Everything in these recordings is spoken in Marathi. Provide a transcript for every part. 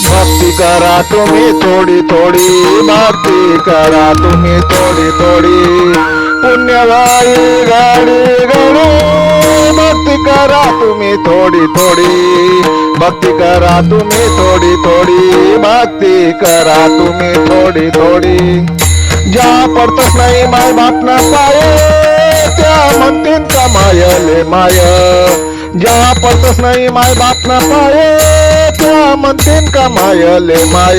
भक्ती करा तुम्ही थोडी थोडी भक्ती करा तुम्ही थोडी थोडी. पुण्यवाई गाडी गडे भक्ती करा तुम्ही थोडी थोडी. भक्ती करा तुम्ही थोडी थोडी भक्ती करा तुम्ही थोडी थोडी. ज्या पडतच नाही माय बापना पाय त्या म्हणतील का मायले माय. ज्या पडतच नाही माय बापना पाय त्या म्हणतेन का मायले माय?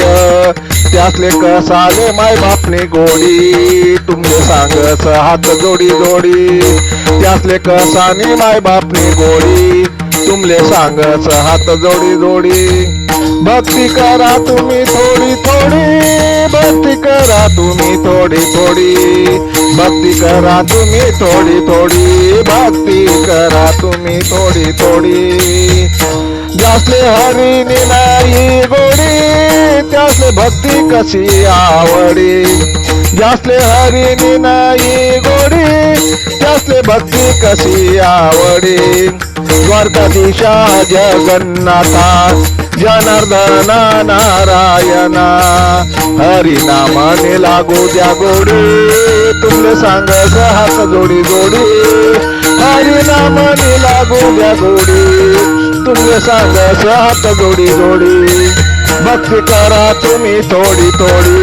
त्यासले कसाले माय बापने गोडी. तुमले सांगस हात जोडी जोडी. त्यासले कसाने माय बापने गोडी. तुमले सांगस हात जोडी जोडी. भक्ती करा तुम्ही थोडी थोडी. भक्ती करा तुम्ही थोडी थोडी. भक्ती करा तुम्ही थोडी थोडी. भक्ती करा तुम्ही थोडी थोडी. त्यासले हरिणी नाही गोडी त्यासले भक्ती कशी आवडी? जासले हरिणी नाही गोडी त्यासले भक्ती कशी आवडी? द्वारकाधीशा जगन्नाथा जनार्दना नारायणा हरिनामाने लागू द्या गोडी तुमले सांग हात जोडी जोडी हरिनामाने लागू द्या गोडी तुमले सांग हात जोडी जोडी भक्ती करा तुम्ही थोडी थोडी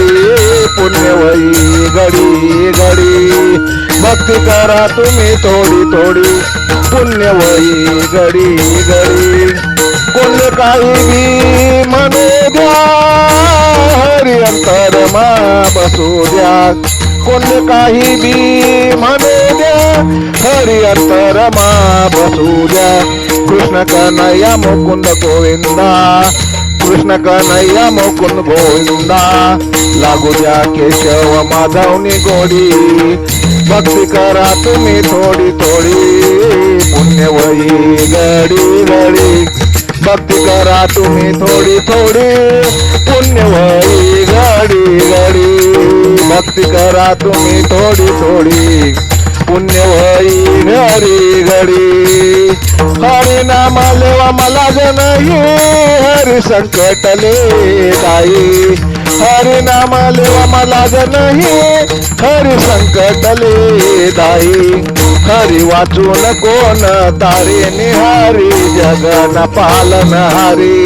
पुण्यवई गडी गडी भक्ती करा तुम्ही थोडी थोडी पुण्यवई गडी गडी कोण काही बी म्हणू द्या हरी अंतर मा बसू द्या कोण काही बी म्हणू द्या हरी अंतर मा बसू द्या कृष्ण कन्हैया मुकुंद गोविंदा कृष्ण कन्हैया मुकुंद गोविंदा लागू द्या केशव माधवनी गोडी भक्ती करा तुम्ही थोडी थोडी पुण्यवयी गडी गडी भक्ती करा तुम्ही थोडी थोडी पुण्यवई गडी गडी भक्ती करा तुम्ही थोडी थोडी पुण्यवई घडी हरी नाम लेवा मला जनही हरी संकटले दाई हरी नाम लेवा मला जनही हरी संकटले दाई हरी वाचून कोण तारे निहारी जगन पालन हरी.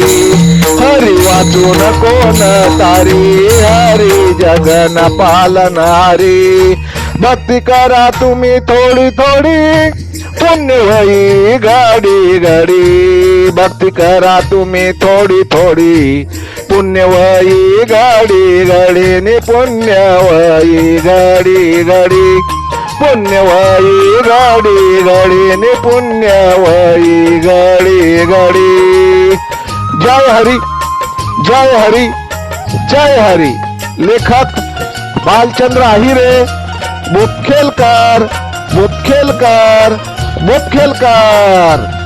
हरी वाचून कोण तारी हरी जगन पालन हरी. भक्ती करा तुम्ही थोडी थोडी. पुण्य होई गाडी गाडी. भक्ती करा तुम्ही थोडी थोडी. पुण्य गाडी घडी नि पुण्य गाडी गाडी. पुण्य वही गाडी गाडी. नि पुण्य वही गाडी गाडी. जय हरी जय हरी जय हरी. लेखक बालचंद्र आहिरे मुतखेलकर मुतखेलकर मुतखेलकर